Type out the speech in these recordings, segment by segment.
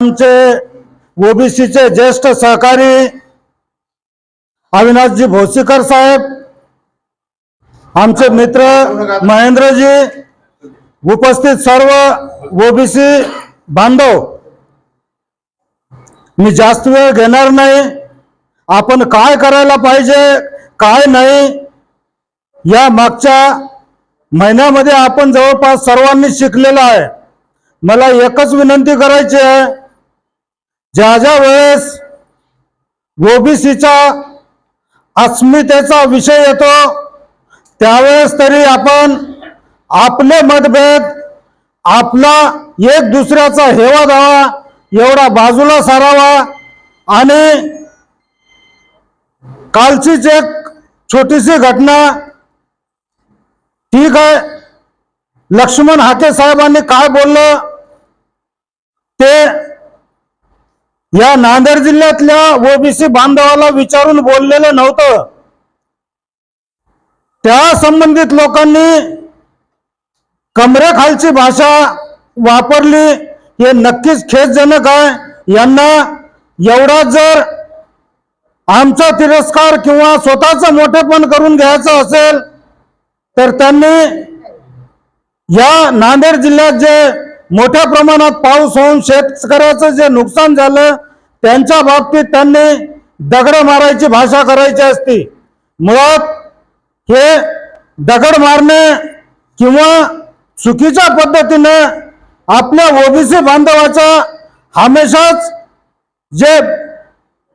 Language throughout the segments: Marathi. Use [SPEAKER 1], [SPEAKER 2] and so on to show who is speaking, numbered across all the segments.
[SPEAKER 1] आमचे ओबीसीचे ज्येष्ठ सहकारी अविनाशजी भोसीकर साहेब आमचे मित्र महेंद्रजी उपस्थित सर्व ओबीसी बांधव मी जास्त वेळ घेणार नाही. आपण काय करायला पाहिजे काय नाही या मागच्या महिन्यामध्ये आपण जवळपास सर्वांनी शिकलेलं आहे. मला एकच विनंती करायची आहे ज्या ज्या वेळेस ओबीसीचा अस्मितेचा विषय येतो त्यावेळेस तरी आपण आपले मतभेद आपला एक दुसऱ्याचा हेवा द्यावा एवढा बाजूला सारावा आणि कालचीच एक छोटीशी घटना ठीक आहे. लक्ष्मण हाके साहेबांनी काय बोललं? ते या नांदेड जिल्ह्यातल्या ओबीसी बांधवाला विचारून बोललेलं नव्हतं. त्या संबंधित लोकांनी कमरेखालची भाषा वापरली. हे नक्कीच खेदजनक आहे. यांना एवढा जर आमचा तिरस्कार किंवा स्वतःचं मोठेपण करून घ्यायचं असेल तर त्यांनी या नांदेड जिल्ह्यात जे मोठ्या प्रमाणात पाऊस होऊन शेतकऱ्याचं जे नुकसान झालं त्यांच्या बाबतीत त्यांनी दगड मारायची भाषा करायची असती. मुळात हे दगड मारणे किंवा चुकीच्या पद्धतीनं आपल्या ओबीसी बांधवाचा हमेशाच जे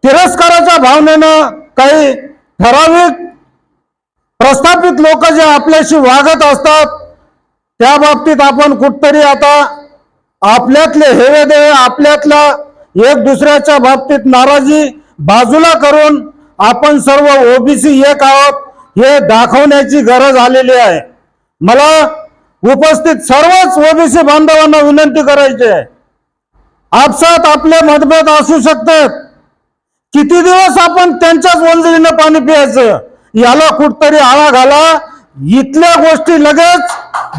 [SPEAKER 1] तिरस्काराच्या भावनेनं काही ठराविक प्रस्थापित लोक जे आपल्याशी वागत असतात त्या बाबतीत आपण कुठतरी आता आपल्यातले हेवेदे आपल्यातल्या एक दुसऱ्याच्या बाबतीत नाराजी बाजूला करून आपण सर्व ओबीसी एक आहोत हे दाखवण्याची गरज आलेली आहे. मला उपस्थित सर्वच ओबीसी बांधवांना विनंती करायची आहे. आपसात आपले मतभेद असू शकतात. किती दिवस आपण त्यांच्याच वंजळीनं पाणी प्यायचं? याला कुठतरी आळा घाला. इथल्या गोष्टी लगेच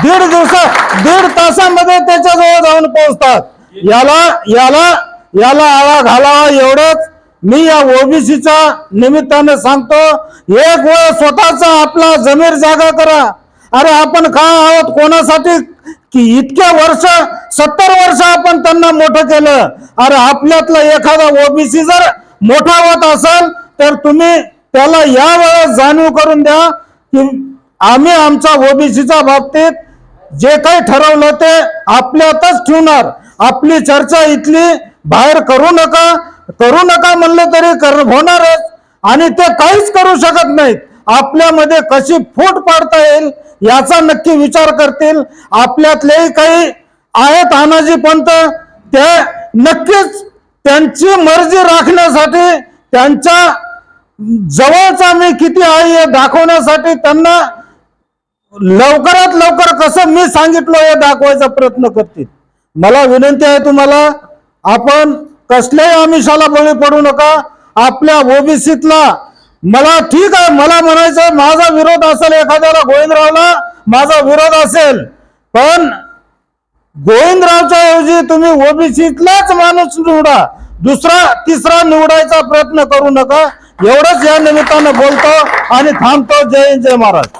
[SPEAKER 1] दीड दिवसा दीड तासामध्ये त्याच्याजवळ जाऊन पोहोचतात. याला याला याला आळा घालावा एवढंच मी या ओबीसीच्या निमित्ताने सांगतो एक वेळ स्वतःचा आपला जमीर जागा करा. अरे आपण काय आहोत कोणासाठी? की इतक्या वर्ष सत्तर वर्ष आपण त्यांना मोठं केलं. अरे आपल्यातला एखादा ओबीसी जर मोठा होत असेल तर तुम्ही त्याला या वेळेस जाणीव करून द्या की आम्ही आमच्या ओबीसीच्या बाबतीत जे काही ठरवलं ते आपल्यातच ठेवणार. आपली चर्चा इथली बाहेर करू नका करू नका म्हणलं तरी कर होणारच. आणि ते काहीच करू शकत नाहीत. आपल्यामध्ये कशी फूट पाडता येईल याचा नक्की विचार करतील. आपल्यातलेही काही आहेत तानाजी पंत ते नक्कीच त्यांची मर्जी राखण्यासाठी त्यांच्या जवळचा मी किती आहे हे दाखवण्यासाठी त्यांना लवकरात लवकर कसं मी सांगितलं हे दाखवायचा प्रयत्न करतील. मला विनंती आहे तुम्हाला आपण कसल्याही आमिषाला बळी पडू नका. आपल्या ओबीसीतला मला ठीक आहे मला म्हणायचं माझा विरोध असेल एखाद्याला गोविंदरावला माझा विरोध असेल. पण गोविंदरावच्या ऐवजी तुम्ही ओबीसीतलाच माणूस निवडा. दुसरा तिसरा निवडायचा प्रयत्न करू नका. एवढंच या निमित्तानं बोलतो आणि थांबतो. जय हिंद, जय महाराज.